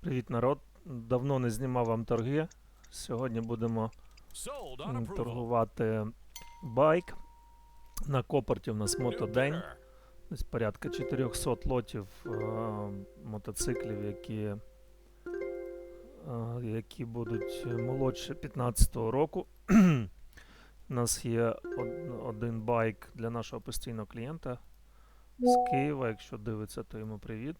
Привіт, народ. Давно не знімав вам торги. Сьогодні будемо торгувати байк. На копорті у нас мотодень. Десь порядка 400 лотів е, мотоциклів, які, е, які будуть молодше 15-го року. У нас є од- один байк для нашого постійного клієнта з Києва. Якщо дивиться, то йому привіт.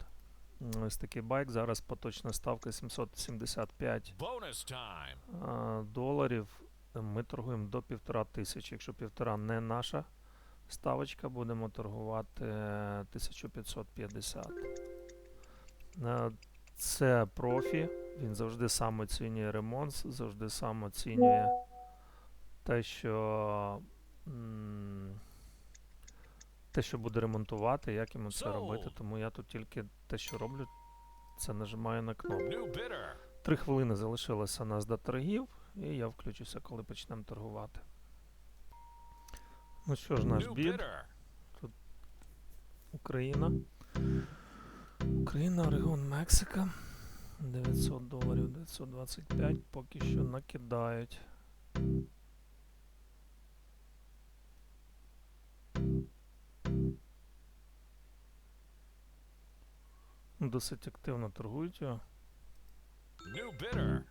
Ось такий байк. Зараз поточна ставка 775 Bonus time. а, доларів. Ми торгуємо до півтора тисячі. Якщо півтора не наша ставочка, будемо торгувати е, 1550. Е, Це профі. Він завжди сам оцінює ремонт, завжди сам оцінює те, що. Те, що буде ремонтувати, як йому це робити. Тому я тут тільки те, що роблю, це нажимаю на кнопку. Три хвилини залишилося нас до торгів, і я включуся, коли почнемо торгувати. Ну що ж, наш бід, bidder. Україна. Україна, Орегон, Мексика. 900 доларів, 925 поки що накидають. Досить активно торгують його. New bidder.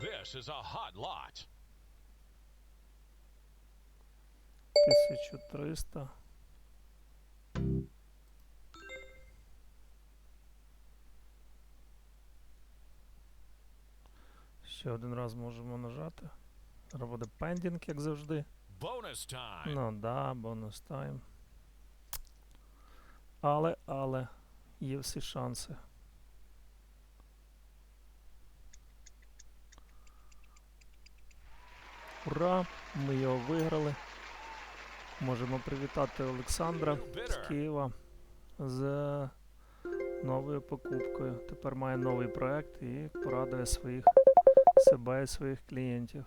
This is a hot lot. 1300. Ще один раз можемо нажати. Зараз буде пендінг, як завжди. Ну да, бонус тайм. Але, але, є всі шанси. Ура! Ми його виграли. Можемо привітати Олександра з Києва з новою покупкою. Тепер має новий проект і порадує своїх себе і своїх клієнтів.